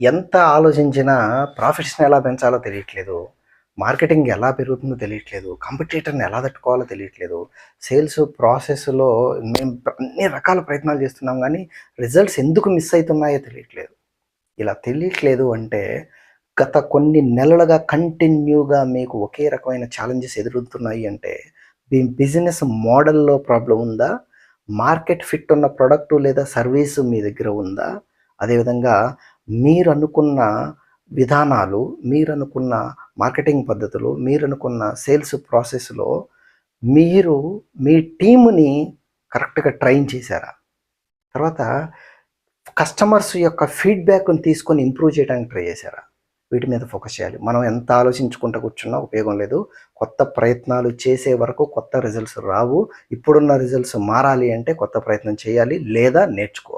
ఎంత ఆలోచించినా ప్రాఫిట్స్ని ఎలా పెంచాలో తెలియట్లేదు. మార్కెటింగ్ ఎలా పెరుగుతుందో తెలియట్లేదు. కాంపిటేటర్ని ఎలా తట్టుకోవాలో తెలియట్లేదు. సేల్స్ ప్రాసెస్లో మేము అన్ని రకాల ప్రయత్నాలు చేస్తున్నాం కానీ రిజల్ట్స్ ఎందుకు మిస్ అవుతున్నాయో తెలియట్లేదు. ఇలా తెలియట్లేదు అంటే గత కొన్ని నెలలుగా కంటిన్యూగా మీకు ఒకే రకమైన ఛాలెంజెస్ ఎదురుతున్నాయి అంటే మీ బిజినెస్ మోడల్లో ప్రాబ్లం ఉందా? మార్కెట్ ఫిట్ ఉన్న ప్రోడక్ట్ లేదా సర్వీసు మీ దగ్గర ఉందా? అదేవిధంగా మీరు అనుకున్న విధానాలు మీరు అనుకున్న మార్కెటింగ్ పద్ధతులు మీరు అనుకున్న సేల్స్ ప్రాసెస్లో మీరు మీ టీముని కరెక్ట్గా ట్రైన్ చేశారా? తర్వాత కస్టమర్స్ యొక్క ఫీడ్బ్యాక్ని తీసుకొని ఇంప్రూవ్ చేయడానికి ట్రై చేశారా? వీటి మీద ఫోకస్ చేయాలి. మనం ఎంత ఆలోచించుకుంటూ కూర్చున్నా ఉపయోగం లేదు. కొత్త ప్రయత్నాలు చేసే వరకు కొత్త రిజల్ట్స్ రావు. ఇప్పుడున్న రిజల్ట్స్ మారాలి అంటే కొత్త ప్రయత్నం చేయాలి లేదా నేర్చుకోవాలి